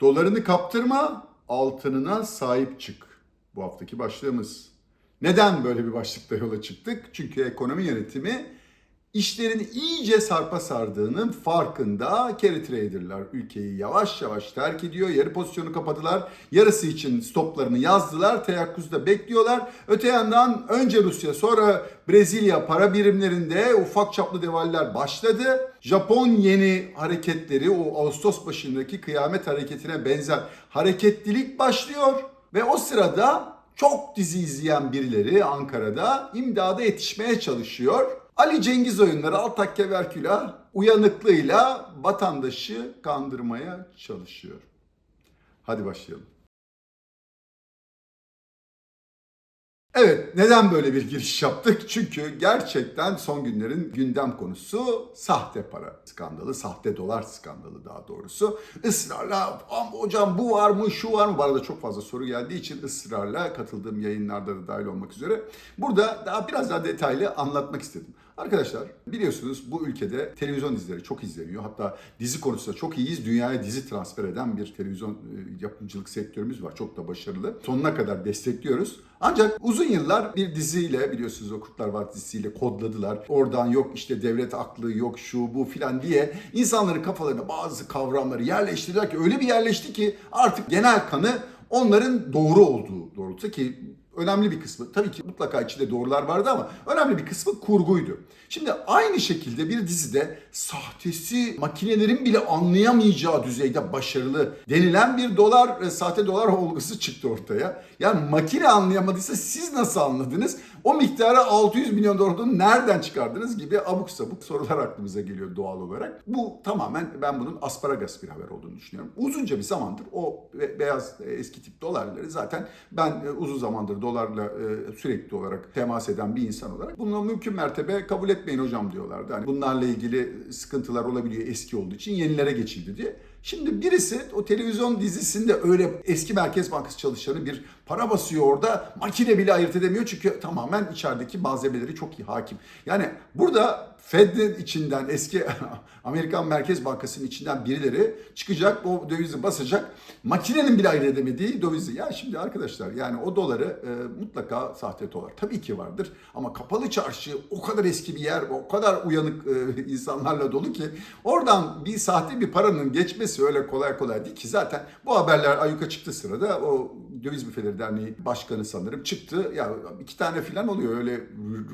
Dolarını kaptırma, altınına sahip çık. Bu haftaki başlığımız. Neden böyle bir başlıkla yola çıktık? Çünkü ekonomi yönetimi işlerin iyice sarpa sardığının farkında carry trader'lar ülkeyi yavaş yavaş terk ediyor. Yarı pozisyonu kapadılar. Yarısı için stoplarını yazdılar. Teyakkuzda bekliyorlar. Öte yandan önce Rusya sonra Brezilya para birimlerinde ufak çaplı devaller başladı. Japon yeni hareketleri o Ağustos başındaki kıyamet hareketine benzer hareketlilik başlıyor. Ve o sırada çok dizi izleyen birileri Ankara'da imdada yetişmeye çalışıyor. Ali Cengiz oyunları Altak Keverkülah uyanıklığıyla vatandaşı kandırmaya çalışıyor. Hadi başlayalım. Evet, neden böyle bir giriş yaptık? Çünkü gerçekten son günlerin gündem konusu sahte para skandalı, sahte dolar skandalı daha doğrusu. Israrla "Ama hocam bu var mı, şu var mı? Bana da çok fazla soru geldiği için ısrarla katıldığım yayınlarda da dahil olmak üzere. Burada daha biraz daha detaylı anlatmak istedim. Arkadaşlar biliyorsunuz bu ülkede televizyon dizileri çok izleniyor. Hatta dizi konusunda çok iyiyiz. Dünyaya dizi transfer eden bir televizyon e, yapımcılık sektörümüz var. Çok da başarılı. Sonuna kadar destekliyoruz. Ancak uzun yıllar bir diziyle biliyorsunuz o Kurtlar Vadisi'yle kodladılar. Oradan yok işte devlet aklı yok şu bu filan diye insanların kafalarına bazı kavramları yerleştirdiler ki öyle bir yerleşti ki artık genel kanı onların doğru olduğu doğrultuda ki önemli bir kısmı tabii ki mutlaka içinde doğrular vardı ama önemli bir kısmı kurguydu. Şimdi aynı şekilde bir dizide sahtesi makinelerin bile anlayamayacağı düzeyde başarılı denilen bir dolar e, sahte dolar olgusu çıktı ortaya. Yani makine anlayamadıysa siz nasıl anladınız? O miktara 600 milyon dolarını nereden çıkardınız gibi abuk sabuk sorular aklımıza geliyor doğal olarak. Bu tamamen ben bunun asparagas bir haber olduğunu düşünüyorum. Uzunca bir zamandır o be- beyaz e, eski tip dolarları zaten ben e, uzun zamandır dolarla e, sürekli olarak temas eden bir insan olarak bunu mümkün mertebe kabul etmeyin hocam diyorlardı. Hani bunlarla ilgili sıkıntılar olabiliyor eski olduğu için yenilere geçildi diye. Şimdi birisi o televizyon dizisinde öyle eski Merkez Bankası çalışanı bir para basıyor orada makine bile ayırt edemiyor çünkü tamamen içerideki malzemeleri çok iyi hakim. Yani burada Fed'in içinden eski Amerikan Merkez Bankası'nın içinden birileri çıkacak o dövizi basacak. Makinenin bile ayırt edemediği dövizi. Ya şimdi arkadaşlar yani o doları e, mutlaka sahte dolar tabii ki vardır ama kapalı çarşı o kadar eski bir yer o kadar uyanık e, insanlarla dolu ki oradan bir sahte bir paranın geçmesi öyle kolay kolay değil ki. Zaten bu haberler ayyuka çıktı sırada. O Döviz Büfeleri Derneği Başkanı sanırım çıktı. Ya iki tane falan oluyor. Öyle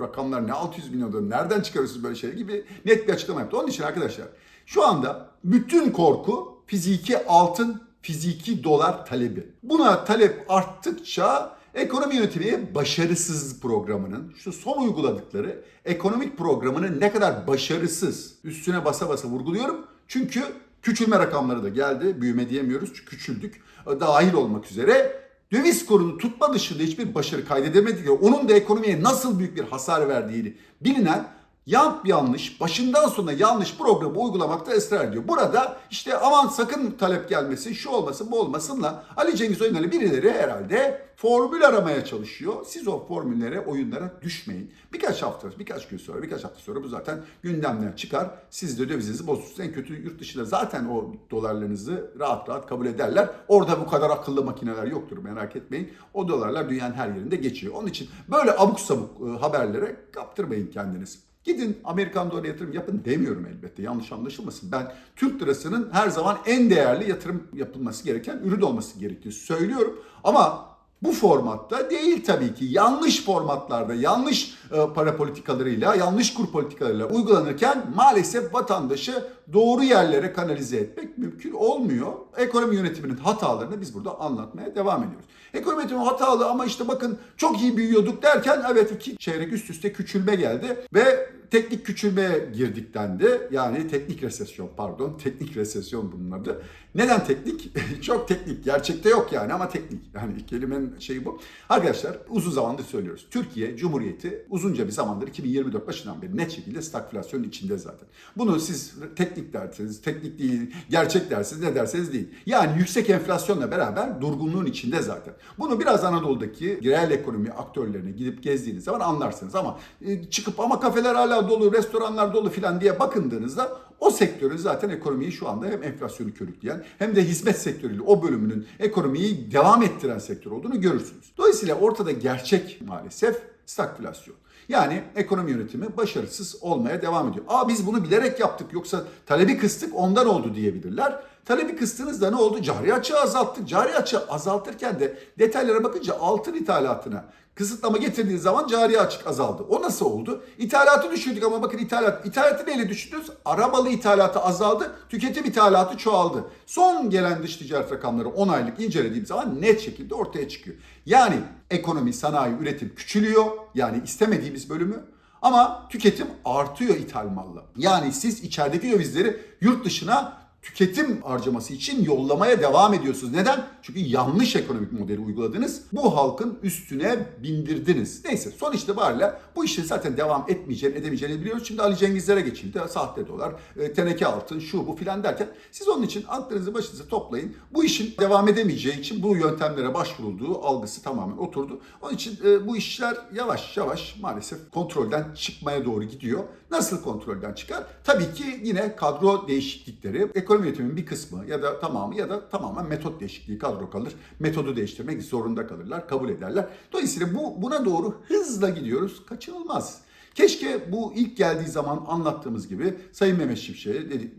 rakamlar ne 600 milyon dolar nereden çıkarıyorsunuz böyle şey gibi net bir açıklama yaptı. Onun için arkadaşlar şu anda bütün korku fiziki altın, fiziki dolar talebi. Buna talep arttıkça Ekonomi yönetimi başarısız programının şu son uyguladıkları ekonomik programının ne kadar başarısız üstüne basa basa vurguluyorum. Çünkü küçülme rakamları da geldi. Büyüme diyemiyoruz çünkü küçüldük. Dahil olmak üzere döviz kurunu tutma dışında hiçbir başarı kaydedemedik. Onun da ekonomiye nasıl büyük bir hasar verdiğini bilinen yap yanlış, başından sona yanlış programı uygulamakta ısrar ediyor. Burada işte aman sakın talep gelmesin, şu olmasın, bu olmasınla Ali Cengiz Oyunları birileri herhalde formül aramaya çalışıyor. Siz o formüllere, oyunlara düşmeyin. Birkaç hafta, birkaç gün sonra, birkaç hafta sonra bu zaten gündemden çıkar. Siz de dövizinizi bozursunuz. En kötü yurt dışında zaten o dolarlarınızı rahat rahat kabul ederler. Orada bu kadar akıllı makineler yoktur merak etmeyin. O dolarlar dünyanın her yerinde geçiyor. Onun için böyle abuk sabuk e, haberlere kaptırmayın kendinizi. Gidin Amerikan doları yatırım yapın demiyorum elbette. Yanlış anlaşılmasın. Ben Türk lirasının her zaman en değerli yatırım yapılması gereken ürün olması gerektiğini söylüyorum. Ama bu formatta değil tabii ki. Yanlış formatlarda, yanlış e, para politikalarıyla, yanlış kur politikalarıyla uygulanırken maalesef vatandaşı doğru yerlere kanalize etmek mümkün olmuyor. Ekonomi yönetiminin hatalarını biz burada anlatmaya devam ediyoruz. Ekonomi yönetimi hatalı ama işte bakın çok iyi büyüyorduk derken evet iki çeyrek üst üste küçülme geldi ve teknik küçülmeye girdik dendi. Yani teknik resesyon pardon. Teknik resesyon bunun adı. Neden teknik? Çok teknik. Gerçekte yok yani ama teknik. Yani kelimenin şeyi bu. Arkadaşlar uzun zamandır söylüyoruz. Türkiye Cumhuriyeti uzunca bir zamandır 2024 başından beri net şekilde stagflasyonun içinde zaten. Bunu siz teknik derseniz, teknik değil, gerçek derseniz ne derseniz değil. Yani yüksek enflasyonla beraber durgunluğun içinde zaten. Bunu biraz Anadolu'daki reel ekonomi aktörlerine gidip gezdiğiniz zaman anlarsınız ama e, çıkıp ama kafeler hala dolu, restoranlar dolu filan diye bakındığınızda O sektörün zaten ekonomiyi şu anda hem enflasyonu körükleyen hem de hizmet sektörüyle o bölümünün ekonomiyi devam ettiren sektör olduğunu görürsünüz. Dolayısıyla ortada gerçek maalesef stagflasyon. Yani ekonomi yönetimi başarısız olmaya devam ediyor. Aa biz bunu bilerek yaptık yoksa talebi kıstık ondan oldu diyebilirler. Talebi kıstığınızda ne oldu? Cari açığı azalttık. Cari açığı azaltırken de detaylara bakınca altın ithalatına kısıtlama getirdiği zaman cari açık azaldı. O nasıl oldu? İthalatı düşürdük ama bakın ithalat. İthalatı neyle düşürdünüz? Arabalı ithalatı azaldı, tüketim ithalatı çoğaldı. Son gelen dış ticaret rakamları 10 aylık incelediğim zaman net şekilde ortaya çıkıyor. Yani ekonomi, sanayi, üretim küçülüyor. Yani istemediğimiz bölümü ama tüketim artıyor ithal malla. Yani siz içerideki dövizleri yurt dışına tüketim harcaması için yollamaya devam ediyorsunuz. Neden? Çünkü yanlış ekonomik modeli uyguladınız. Bu halkın üstüne bindirdiniz. Neyse son itibariyle bu işin zaten devam etmeyeceğini, edemeyeceğini biliyoruz. Şimdi Ali Cengizlere geçildi. Sahte dolar, e, teneke altın, şu bu filan derken siz onun için aklınızı başınıza toplayın. Bu işin devam edemeyeceği için bu yöntemlere başvurulduğu algısı tamamen oturdu. Onun için e, bu işler yavaş yavaş maalesef kontrolden çıkmaya doğru gidiyor. Nasıl kontrolden çıkar? Tabii ki yine kadro değişiklikleri, ekonomi yönetiminin bir kısmı ya da tamamı ya da tamamen metot değişikliği kadro kalır. Metodu değiştirmek zorunda kalırlar, kabul ederler. Dolayısıyla bu buna doğru hızla gidiyoruz. Kaçınılmaz. Keşke bu ilk geldiği zaman anlattığımız gibi Sayın Mehmet Şimşek'e dedi,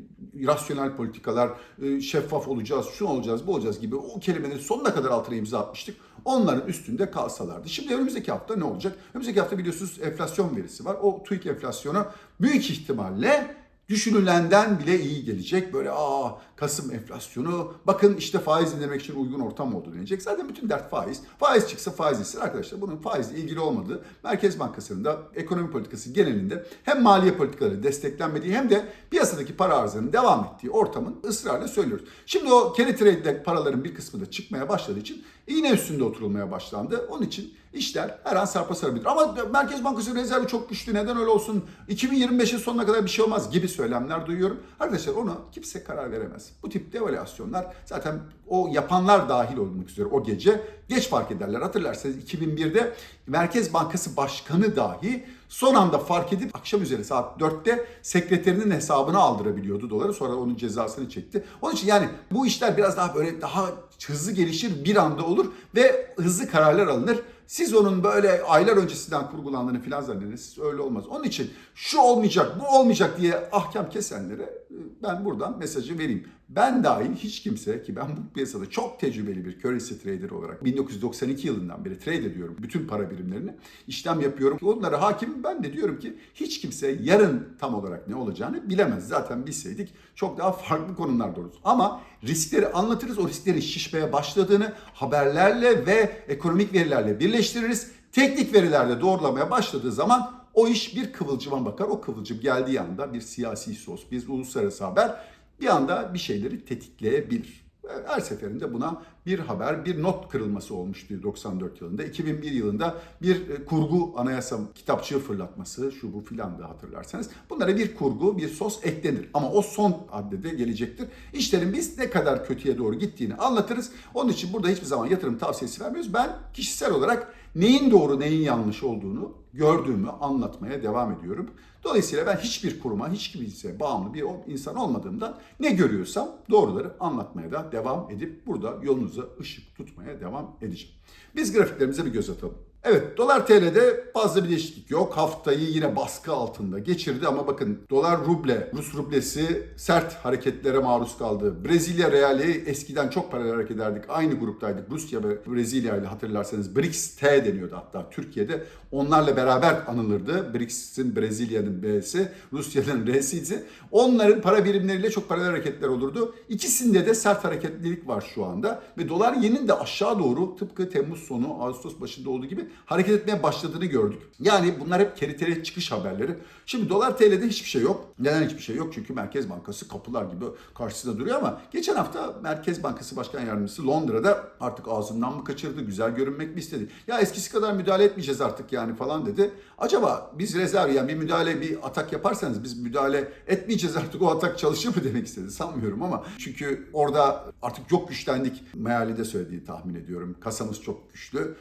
rasyonel politikalar, e, şeffaf olacağız, şu olacağız, bu olacağız gibi o kelimeleri sonuna kadar altına imza atmıştık. Onların üstünde kalsalardı. Şimdi önümüzdeki hafta ne olacak? Önümüzdeki hafta biliyorsunuz enflasyon verisi var. O TÜİK enflasyonu büyük ihtimalle düşünülenden bile iyi gelecek. Böyle aa Kasım enflasyonu bakın işte faiz indirmek için uygun ortam oldu denecek. Zaten bütün dert faiz. Faiz çıksa faiz insin. Arkadaşlar bunun faizle ilgili olmadığı Merkez Bankası'nın da ekonomi politikası genelinde hem maliye politikaları desteklenmediği hem de piyasadaki para arzının devam ettiği ortamın ısrarla söylüyoruz. Şimdi o carry trade'de paraların bir kısmı da çıkmaya başladığı için iğne üstünde oturulmaya başlandı. Onun için işler her an sarpa sarabilir. Ama Merkez Bankası rezervi çok güçlü. Neden öyle olsun? 2025'in sonuna kadar bir şey olmaz gibi söylemler duyuyorum. Arkadaşlar ona kimse karar veremez. Bu tip devalüasyonlar zaten o yapanlar dahil olmak üzere o gece geç fark ederler. Hatırlarsanız 2001'de Merkez Bankası Başkanı dahi son anda fark edip akşam üzeri saat 4'te sekreterinin hesabına aldırabiliyordu doları. Sonra onun cezasını çekti. Onun için yani bu işler biraz daha böyle daha hızlı gelişir bir anda olur ve hızlı kararlar alınır. Siz onun böyle aylar öncesinden kurgulandığını filan zannedersiniz. Öyle olmaz. Onun için şu olmayacak, bu olmayacak diye ahkam kesenlere e, ben buradan mesajı vereyim. Ben dahil hiç kimse ki ben bu piyasada çok tecrübeli bir currency trader olarak 1992 yılından beri trade ediyorum bütün para birimlerini. işlem yapıyorum. Onlara hakim ben de diyorum ki hiç kimse yarın tam olarak ne olacağını bilemez. Zaten bilseydik çok daha farklı konular doğrusu. Ama riskleri anlatırız. O risklerin şişmeye başladığını haberlerle ve ekonomik verilerle birleştiririz. Teknik verilerle doğrulamaya başladığı zaman o iş bir kıvılcıma bakar. O kıvılcım geldiği anda bir siyasi sos, bir uluslararası haber bir anda bir şeyleri tetikleyebilir. Her seferinde buna bir haber, bir not kırılması olmuştu 94 yılında. 2001 yılında bir e, kurgu anayasa kitapçığı fırlatması, şu bu filan da hatırlarsanız. Bunlara bir kurgu, bir sos eklenir. Ama o son haddede gelecektir. İşlerin biz ne kadar kötüye doğru gittiğini anlatırız. Onun için burada hiçbir zaman yatırım tavsiyesi vermiyoruz. Ben kişisel olarak neyin doğru, neyin yanlış olduğunu gördüğümü anlatmaya devam ediyorum. Dolayısıyla ben hiçbir kuruma, hiç kimseye bağımlı bir insan olmadığımdan ne görüyorsam doğruları anlatmaya da devam edip burada yolunuza ışık tutmaya devam edeceğim. Biz grafiklerimize bir göz atalım. Evet dolar TL'de fazla bir değişiklik yok. Haftayı yine baskı altında geçirdi ama bakın dolar ruble, Rus rublesi sert hareketlere maruz kaldı. Brezilya reali eskiden çok paralel hareket ederdik. Aynı gruptaydık. Rusya ve Brezilya ile hatırlarsanız BRICS T deniyordu hatta Türkiye'de. Onlarla beraber anılırdı. BRICS'in Brezilya'nın B'si, Rusya'nın R'siydi. Onların para birimleriyle çok paralel hareketler olurdu. İkisinde de sert hareketlilik var şu anda. Ve dolar yenin de aşağı doğru tıpkı Temmuz sonu, Ağustos başında olduğu gibi hareket etmeye başladığını gördük. Yani bunlar hep keritere çıkış haberleri. Şimdi dolar TL'de hiçbir şey yok. Neden hiçbir şey yok? Çünkü Merkez Bankası kapılar gibi karşısında duruyor ama geçen hafta Merkez Bankası Başkan Yardımcısı Londra'da artık ağzından mı kaçırdı, güzel görünmek mi istedi? Ya eskisi kadar müdahale etmeyeceğiz artık yani falan dedi. Acaba biz rezerv yani bir müdahale, bir atak yaparsanız biz müdahale etmeyeceğiz artık o atak çalışır mı demek istedi sanmıyorum ama çünkü orada artık çok güçlendik meali de söylediği tahmin ediyorum. Kasamız çok güçlü.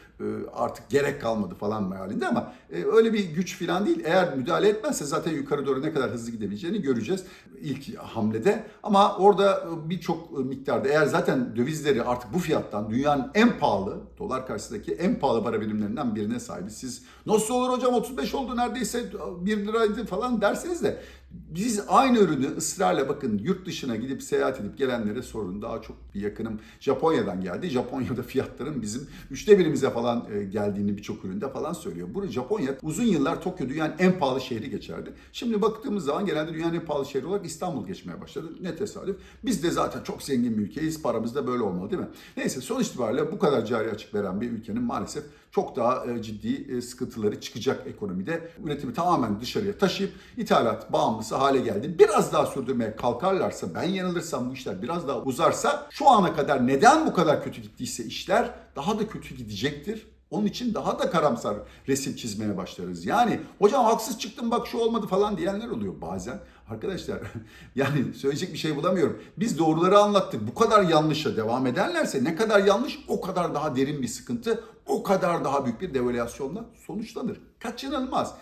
Artık gelen gerek kalmadı falan mealinde ama e, öyle bir güç falan değil. Eğer müdahale etmezse zaten yukarı doğru ne kadar hızlı gidebileceğini göreceğiz ilk hamlede. Ama orada birçok miktarda eğer zaten dövizleri artık bu fiyattan dünyanın en pahalı, dolar karşısındaki en pahalı para birimlerinden birine sahibiz. Siz nasıl olur hocam 35 oldu neredeyse 1 liraydı falan derseniz de biz aynı ürünü ısrarla bakın yurt dışına gidip seyahat edip gelenlere sorun. Daha çok bir yakınım Japonya'dan geldi. Japonya'da fiyatların bizim üçte birimize falan e, geldiğini birçok üründe falan söylüyor. Burada Japonya uzun yıllar Tokyo dünyanın en pahalı şehri geçerdi. Şimdi baktığımız zaman genelde dünyanın en pahalı şehri olarak İstanbul geçmeye başladı. Ne tesadüf. Biz de zaten çok zengin bir ülkeyiz. Paramız da böyle olmalı değil mi? Neyse sonuç itibariyle bu kadar cari açık veren bir ülkenin maalesef çok daha e, ciddi e, sıkıntıları çıkacak ekonomide. Üretimi tamamen dışarıya taşıyıp ithalat bağımlısı hale geldi. Biraz daha sürdürmeye kalkarlarsa, ben yanılırsam bu işler biraz daha uzarsa şu ana kadar neden bu kadar kötü gittiyse işler daha da kötü gidecektir. Onun için daha da karamsar resim çizmeye başlarız. Yani hocam haksız çıktım bak şu olmadı falan diyenler oluyor bazen. Arkadaşlar yani söyleyecek bir şey bulamıyorum. Biz doğruları anlattık. Bu kadar yanlışa devam ederlerse ne kadar yanlış o kadar daha derin bir sıkıntı, o kadar daha büyük bir devalüasyonla sonuçlanır. Kaçınılmaz.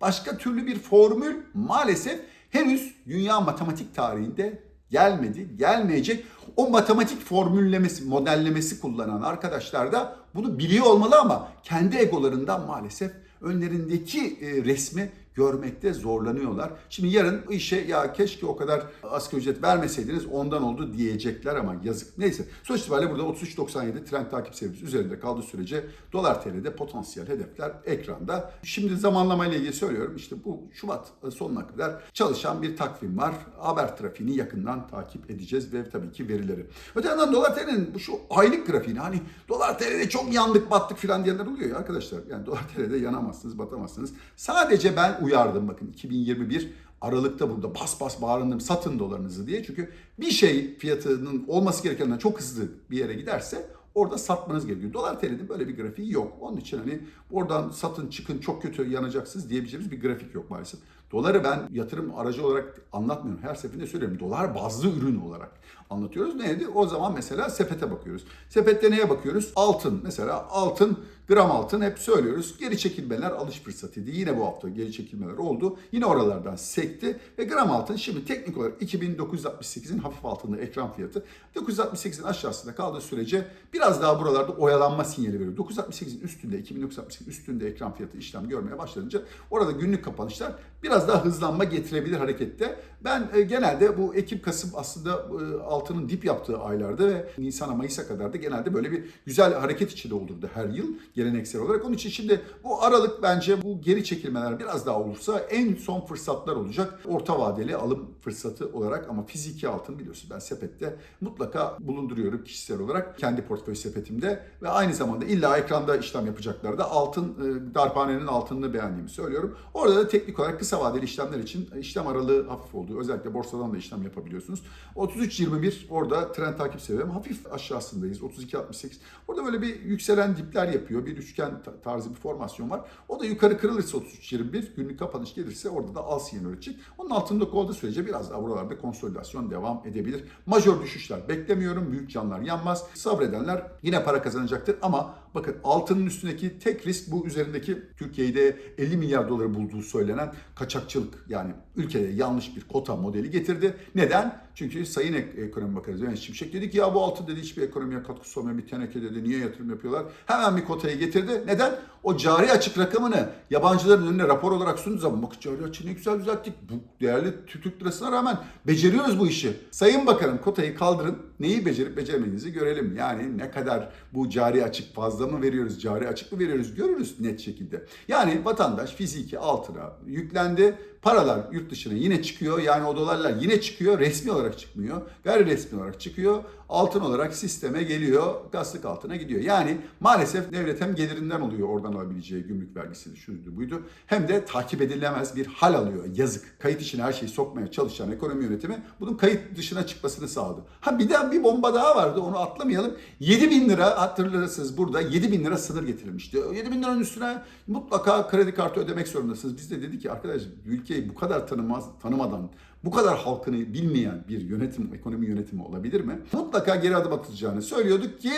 Başka türlü bir formül maalesef henüz dünya matematik tarihinde gelmedi, gelmeyecek. O matematik formüllemesi, modellemesi kullanan arkadaşlar da bunu biliyor olmalı ama kendi egolarından maalesef önlerindeki e, resmi görmekte zorlanıyorlar. Şimdi yarın işe ya keşke o kadar asgari ücret vermeseydiniz ondan oldu diyecekler ama yazık. Neyse sonuç itibariyle burada 33.97 trend takip seviyesi üzerinde kaldığı sürece dolar TL'de potansiyel hedefler ekranda. Şimdi zamanlama ile ilgili söylüyorum işte bu Şubat sonuna kadar çalışan bir takvim var. Haber trafiğini yakından takip edeceğiz ve tabii ki verileri. Öte yandan dolar TL'nin bu şu aylık grafiğini hani dolar TL'de çok yandık battık filan diyenler oluyor ya arkadaşlar. Yani dolar TL'de yanamazsınız batamazsınız. Sadece ben uyardım bakın 2021 Aralıkta burada bas bas bağırındım satın dolarınızı diye. Çünkü bir şey fiyatının olması gerekenden çok hızlı bir yere giderse orada satmanız gerekiyor. Dolar TL'de böyle bir grafiği yok. Onun için hani oradan satın çıkın çok kötü yanacaksınız diyebileceğimiz bir grafik yok maalesef. Doları ben yatırım aracı olarak anlatmıyorum. Her seferinde söylüyorum. Dolar bazlı ürün olarak anlatıyoruz. Neydi? O zaman mesela sepete bakıyoruz. Sepette neye bakıyoruz? Altın. Mesela altın, gram altın hep söylüyoruz. Geri çekilmeler alış fırsatıydı. Yine bu hafta geri çekilmeler oldu. Yine oralardan sekti. Ve gram altın şimdi teknik olarak 2968'in hafif altında ekran fiyatı. 968'in aşağısında kaldığı sürece biraz daha buralarda oyalanma sinyali veriyor. 968'in üstünde, 2968'in üstünde ekran fiyatı işlem görmeye başlayınca orada günlük kapanışlar biraz daha hızlanma getirebilir harekette. Ben e, genelde bu Ekim-Kasım aslında e, altının dip yaptığı aylarda ve Nisan'a Mayıs'a kadar da genelde böyle bir güzel hareket içinde olurdu her yıl geleneksel olarak. Onun için şimdi bu Aralık bence bu geri çekilmeler biraz daha olursa en son fırsatlar olacak. Orta vadeli alım fırsatı olarak ama fiziki altın biliyorsun ben sepette mutlaka bulunduruyorum kişisel olarak kendi portföy sepetimde ve aynı zamanda illa ekranda işlem yapacaklar da altın e, darphanenin altınını beğendiğimi söylüyorum. Orada da teknik olarak kısa vadeli işlemler için işlem aralığı hafif olduğu özellikle borsadan da işlem yapabiliyorsunuz. 33.21 orada trend takip seviyem hafif aşağısındayız. 32.68 orada böyle bir yükselen dipler yapıyor. Bir üçgen tarzı bir formasyon var. O da yukarı kırılırsa 33.21 günlük kapanış gelirse orada da al sinyal üretecek. Onun altında olduğu sürece biraz daha buralarda konsolidasyon devam edebilir. Majör düşüşler beklemiyorum. Büyük canlar yanmaz. Sabredenler yine para kazanacaktır ama bakın altının üstündeki tek risk bu üzerindeki Türkiye'de 50 milyar doları bulduğu söylenen kaçakçılık yani ülkede yanlış bir kota modeli getirdi. Neden? Çünkü Sayın Ek- Ekonomi Bakanı Mehmet Şimşek dedi ki ya bu altın dedi hiçbir ekonomiye katkısı olmayan bir teneke dedi. Niye yatırım yapıyorlar? Hemen bir kotayı getirdi. Neden? O cari açık rakamını yabancıların önüne rapor olarak sunduğu zaman bakın cari açığı ne güzel düzelttik. Bu değerli Türk lirasına rağmen beceriyoruz bu işi. Sayın Bakanım kotayı kaldırın. Neyi becerip beceremediğinizi görelim. Yani ne kadar bu cari açık fazla mı veriyoruz, cari açık mı veriyoruz görürüz net şekilde. Yani vatandaş fiziki altına yüklendi. Paralar yurt dışına yine çıkıyor. Yani o dolarlar yine çıkıyor. Resmi olarak çıkmıyor. Gayri resmi olarak çıkıyor. Altın olarak sisteme geliyor. Gazlık altına gidiyor. Yani maalesef devlet hem gelirinden oluyor oradan alabileceği gümrük vergisi şuydu buydu. Hem de takip edilemez bir hal alıyor. Yazık. Kayıt içine her şeyi sokmaya çalışan ekonomi yönetimi bunun kayıt dışına çıkmasını sağladı. Ha bir de bir bomba daha vardı onu atlamayalım. 7 bin lira hatırlarsınız burada 7 bin lira sınır getirilmişti. 7 bin liranın üstüne mutlaka kredi kartı ödemek zorundasınız. Biz de dedik ki arkadaş ülkeyi bu kadar tanımaz, tanımadan bu kadar halkını bilmeyen bir yönetim, ekonomi yönetimi olabilir mi? Mutlaka geri adım atılacağını söylüyorduk ki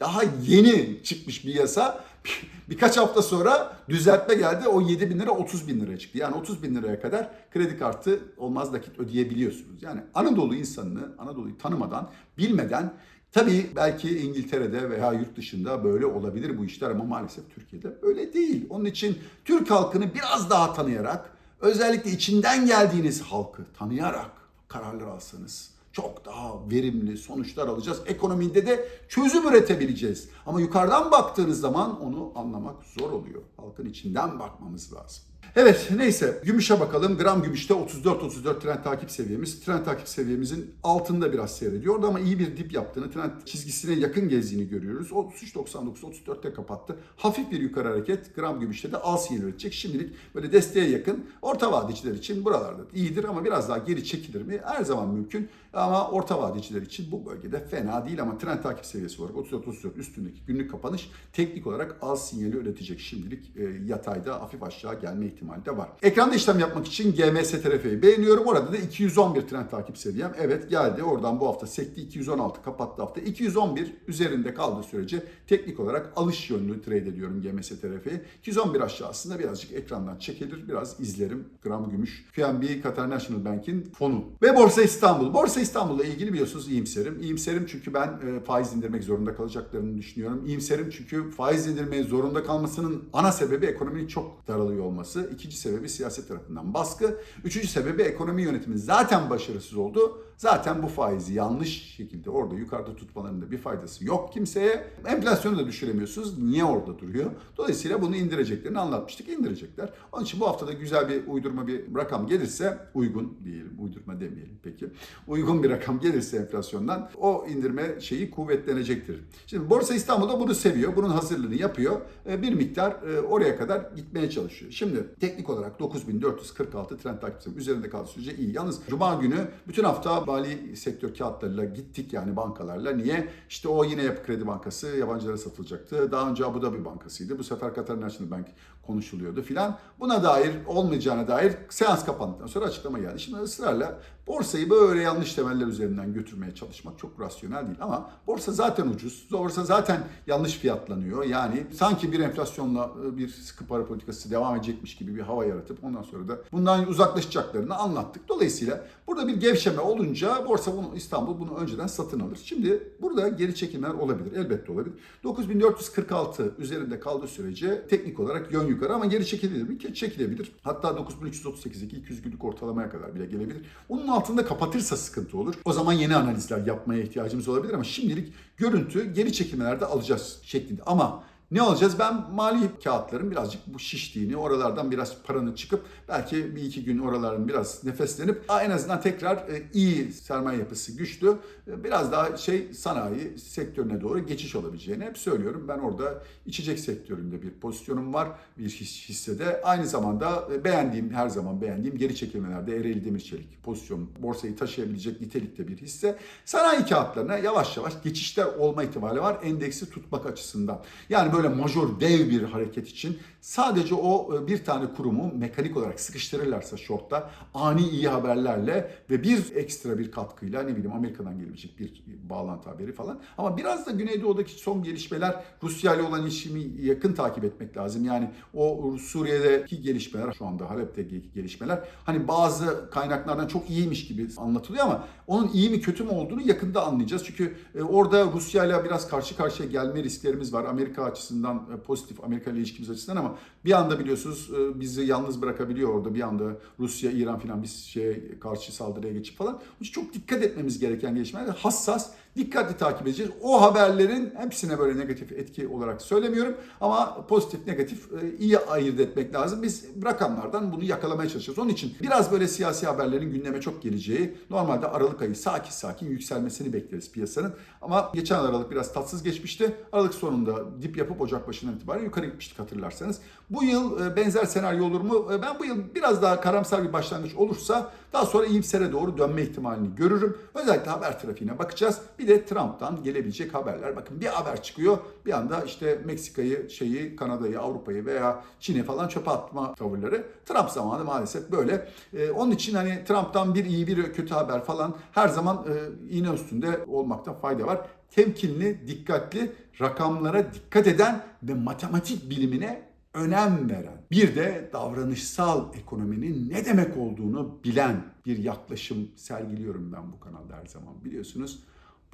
daha yeni çıkmış bir yasa Birkaç hafta sonra düzeltme geldi. O 7 bin lira 30 bin liraya çıktı. Yani 30 bin liraya kadar kredi kartı olmaz nakit ödeyebiliyorsunuz. Yani Anadolu insanını, Anadolu'yu tanımadan, bilmeden Tabii belki İngiltere'de veya yurt dışında böyle olabilir bu işler ama maalesef Türkiye'de öyle değil. Onun için Türk halkını biraz daha tanıyarak, özellikle içinden geldiğiniz halkı tanıyarak kararlar alsanız çok daha verimli sonuçlar alacağız. Ekonomide de çözüm üretebileceğiz. Ama yukarıdan baktığınız zaman onu anlamak zor oluyor. Halkın içinden bakmamız lazım. Evet neyse gümüşe bakalım. Gram gümüşte 34-34 trend takip seviyemiz. Trend takip seviyemizin altında biraz seyrediyor. Orada ama iyi bir dip yaptığını, trend çizgisine yakın gezdiğini görüyoruz. 33.99-34'te kapattı. Hafif bir yukarı hareket. Gram gümüşte de al sinyal üretecek. Şimdilik böyle desteğe yakın. Orta vadeciler için buralarda iyidir ama biraz daha geri çekilir mi? Her zaman mümkün. Ama orta vadeciler için bu bölgede fena değil ama trend takip seviyesi olarak 34-34 üstündeki günlük kapanış teknik olarak al sinyali üretecek. Şimdilik e, yatayda hafif aşağı gelme ihtimali de var. Ekranda işlem yapmak için GMS TRF'yi beğeniyorum. Orada da 211 trend takip seviyem. Evet geldi. Oradan bu hafta sekti 216 kapattı hafta. 211 üzerinde kaldığı sürece teknik olarak alış yönlü trade ediyorum GMS TRF'yi. 211 aşağısında birazcık ekrandan çekilir. Biraz izlerim. Gram gümüş. QNB Qatar National Bank'in fonu. Ve Borsa İstanbul. Borsa İstanbul'la ilgili biliyorsunuz iyimserim. İyimserim çünkü ben e, faiz indirmek zorunda kalacaklarını düşünüyorum. İyimserim çünkü faiz indirmeye zorunda kalmasının ana sebebi ekonominin çok daralıyor olması. İkinci sebebi siyaset tarafından baskı. Üçüncü sebebi ekonomi yönetimi zaten başarısız oldu. Zaten bu faizi yanlış şekilde orada yukarıda tutmalarında bir faydası yok kimseye. Enflasyonu da düşüremiyorsunuz. Niye orada duruyor? Dolayısıyla bunu indireceklerini anlatmıştık. İndirecekler. Onun için bu haftada güzel bir uydurma bir rakam gelirse uygun diyelim. Uydurma demeyelim peki. Uygun bir rakam gelirse enflasyondan o indirme şeyi kuvvetlenecektir. Şimdi Borsa İstanbul'da bunu seviyor. Bunun hazırlığını yapıyor. E, Bir miktar e, oraya kadar gitmeye çalışıyor. Şimdi teknik olarak 9446 trend takipçisi üzerinde kaldığı sürece iyi. Yalnız Cuma günü bütün hafta mali sektör kağıtlarıyla gittik yani bankalarla. Niye? İşte o yine Yapı Kredi Bankası yabancılara satılacaktı. Daha önce Abu Dhabi Bankası'ydı. Bu sefer Qatar National Bank konuşuluyordu filan. Buna dair olmayacağına dair seans kapandıktan sonra açıklama geldi. Şimdi ısrarla borsayı böyle yanlış temeller üzerinden götürmeye çalışmak çok rasyonel değil. Ama borsa zaten ucuz. Borsa zaten yanlış fiyatlanıyor. Yani sanki bir enflasyonla e, bir sıkı para politikası devam edecekmiş gibi bir hava yaratıp ondan sonra da bundan uzaklaşacaklarını anlattık. Dolayısıyla burada bir gevşeme olunca borsa bunu İstanbul bunu önceden satın alır. Şimdi burada geri çekimler olabilir. Elbette olabilir. 9446 üzerinde kaldığı sürece teknik olarak yön yukarı ama geri çekilir mi? Çekilebilir. Hatta 9338'deki 200 günlük ortalamaya kadar bile gelebilir. Onun altında kapatırsa sıkıntı olur. O zaman yeni analizler yapmaya ihtiyacımız olabilir ama şimdilik görüntü geri çekimlerde alacağız şeklinde. Ama ne olacağız? Ben mali kağıtların birazcık bu şiştiğini, oralardan biraz paranın çıkıp belki bir iki gün oraların biraz nefeslenip en azından tekrar e, iyi sermaye yapısı güçlü, e, biraz daha şey sanayi sektörüne doğru geçiş olabileceğini hep söylüyorum. Ben orada içecek sektöründe bir pozisyonum var bir his- hissede. Aynı zamanda e, beğendiğim, her zaman beğendiğim geri çekilmelerde Ereğli Demir Çelik pozisyon borsayı taşıyabilecek nitelikte bir hisse. Sanayi kağıtlarına yavaş yavaş geçişler olma ihtimali var endeksi tutmak açısından. Yani böyle majör dev bir hareket için sadece o e, bir tane kurumu mekanik olarak sıkıştırırlarsa shortta ani iyi haberlerle ve bir ekstra bir katkıyla ne bileyim Amerika'dan gelebilecek bir bağlantı haberi falan. Ama biraz da Güneydoğu'daki son gelişmeler Rusya ile olan ilişkimi yakın takip etmek lazım. Yani o Suriye'deki gelişmeler şu anda Halep'teki gelişmeler hani bazı kaynaklardan çok iyiymiş gibi anlatılıyor ama onun iyi mi kötü mü olduğunu yakında anlayacağız. Çünkü e, orada Rusya ile biraz karşı karşıya gelme risklerimiz var. Amerika açısından e, pozitif Amerika ile ilişkimiz açısından ama bir anda biliyorsunuz e, bizi yalnız bırakabiliyor orada. Bir anda Rusya, İran falan bir şeye karşı saldırıya geçip falan. Çok dikkat etmemiz gereken gelişmeler. Hassas, dikkatli takip edeceğiz. O haberlerin hepsine böyle negatif etki olarak söylemiyorum ama pozitif negatif e, iyi ayırt etmek lazım. Biz rakamlardan bunu yakalamaya çalışıyoruz. Onun için biraz böyle siyasi haberlerin gündeme çok geleceği, normalde Aralık ayı sakin sakin yükselmesini bekleriz piyasanın. Ama geçen Aralık biraz tatsız geçmişti. Aralık sonunda dip yapıp Ocak başından itibaren yukarı gitmiştik hatırlarsanız. Bu yıl e, benzer senaryo olur mu? E, Ben bu yıl biraz daha karamsar bir başlangıç olursa daha sonra iyimsere doğru dönme ihtimalini görürüm. Özellikle haber trafiğine bakacağız. Bir de Trump'tan gelebilecek haberler. Bakın bir haber çıkıyor. Bir anda işte Meksika'yı, şeyi, Kanada'yı, Avrupa'yı veya Çin'i falan çöpe atma tavırları. Trump zamanı maalesef böyle. Ee, onun için hani Trump'tan bir iyi bir kötü haber falan her zaman e, iğne üstünde olmakta fayda var. temkinli, dikkatli, rakamlara dikkat eden ve matematik bilimine önem veren, bir de davranışsal ekonominin ne demek olduğunu bilen bir yaklaşım sergiliyorum ben bu kanalda her zaman biliyorsunuz.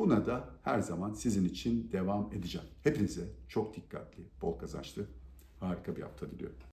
Buna da her zaman sizin için devam edeceğim. Hepinize çok dikkatli, bol kazançlı, harika bir hafta diliyorum.